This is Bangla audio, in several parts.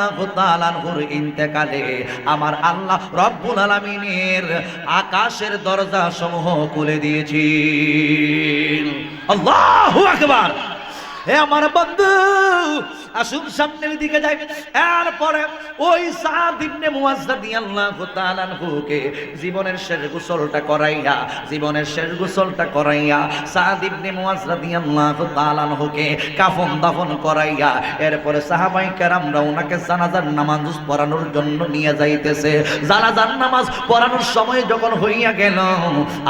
রাদিয়াল্লাহু তালানহুর ইন্তেকালে আমার আল্লাহ রব্বুল আলমিনের আকাশের দরজা সমূহ খুলে দিয়েছি আল্লাহ আকবার! হে আমার বন্ধু, আসুন সামনের দিকে যাই। এরপরে ওই সাদ ইবনে মুয়াজ রাদিয়াল্লাহু তাআলা আনহুকে জীবনের শেষ গোসলটা করাইয়া, জীবনের শেষ গোসলটা করাইয়া সাদ ইবনে মুয়াজ রাদিয়াল্লাহু তাআলা আনহুকে কাফন দাফন করাইয়া, এরপরে সাহাবাই কেরামরা ওনাকে জানাজার নামাজ পড়ানোর জন্য নিয়ে যাইতেছে। জানাজার নামাজ পড়ানোর সময় যখন হইয়া গেল,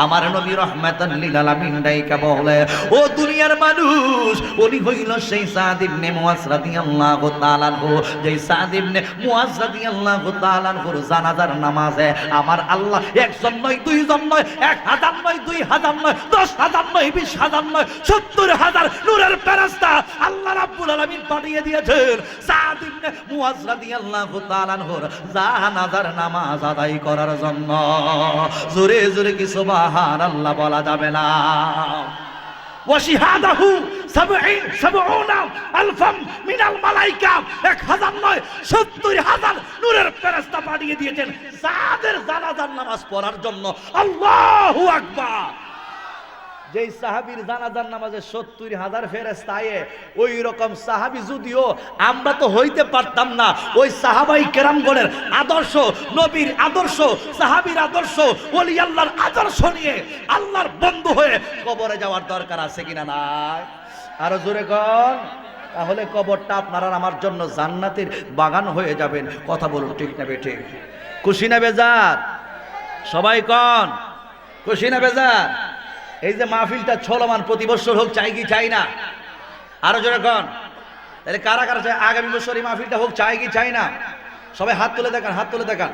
আমার নবী রহমাতাল লিল আলামিন ডাইকা বলে, ও দুনিয়ার মানুষ, উনি হইল সেই সাদ ইবনে মুয়াজ রাদিয়াল্লাহু তাআলা আনহু যেই সাদ ইবনে মুয়াজ রাদিয়াল্লাহু তাআলা আনহুর জানাজার নামাজে। আমার আল্লাহ একজন নয়, দুইজন নয়, এক হাজার নয়, দুই হাজার নয়, দশ হাজার নয়, বিশ হাজার নয়, সত্তর হাজার নূরের ফেরেশতা আল্লাহ রাব্বুল আলামিন পাঠিয়ে দিয়েছেন। সাদ ইবনে মুয়াজ রাদিয়াল্লাহু তাআলা আনহুর জানাজার নামাজ আদায় করার জন্য। জোরে জোরে কি সুবহানাল্লাহ বলা যাবে না? ওয়াশিহাদাহু আলফাম মিনাল মালাইকা। এক হাজার নয়, সত্তর হাজার নূরের ফেরেস্তা দিয়েছেন জানাজার নামাজ পড়ার জন্য। আল্লাহ যেই জানাজার নামাজে সত্তর হাজার ফেরেস্তা ওই রকম সাহাবি যদিও আমরা তো হইতে পারতাম না, ওই সাহাবাই কেরামগণের আদর্শ, নবীর আদর্শ, সাহাবির আদর্শ অলি আল্লাহর আদর্শ নিয়ে আল্লাহর বন্ধু হয়ে কবরে যাওয়ার দরকার আছে কিনা নাই? আরও জোরে কন। তাহলে কবরটা আপনারা আমার জন্য জান্নাতের বাগান হয়ে যাবেন। কথা বলুন ঠিক না বেঠিক খুশি না বেজার? সবাই কন। খুশি না বেজার? এই যে মাহফিলটা ছলমান প্রতি বছর হোক, চাই কি চাই না? আরও জোরে কন। তাহলে কারা কারা চাই আগামী বছর এই মাহফিলটা হোক, চাই কি চাই না? সবাই হাত তুলে দেখান, হাত তুলে দেখান।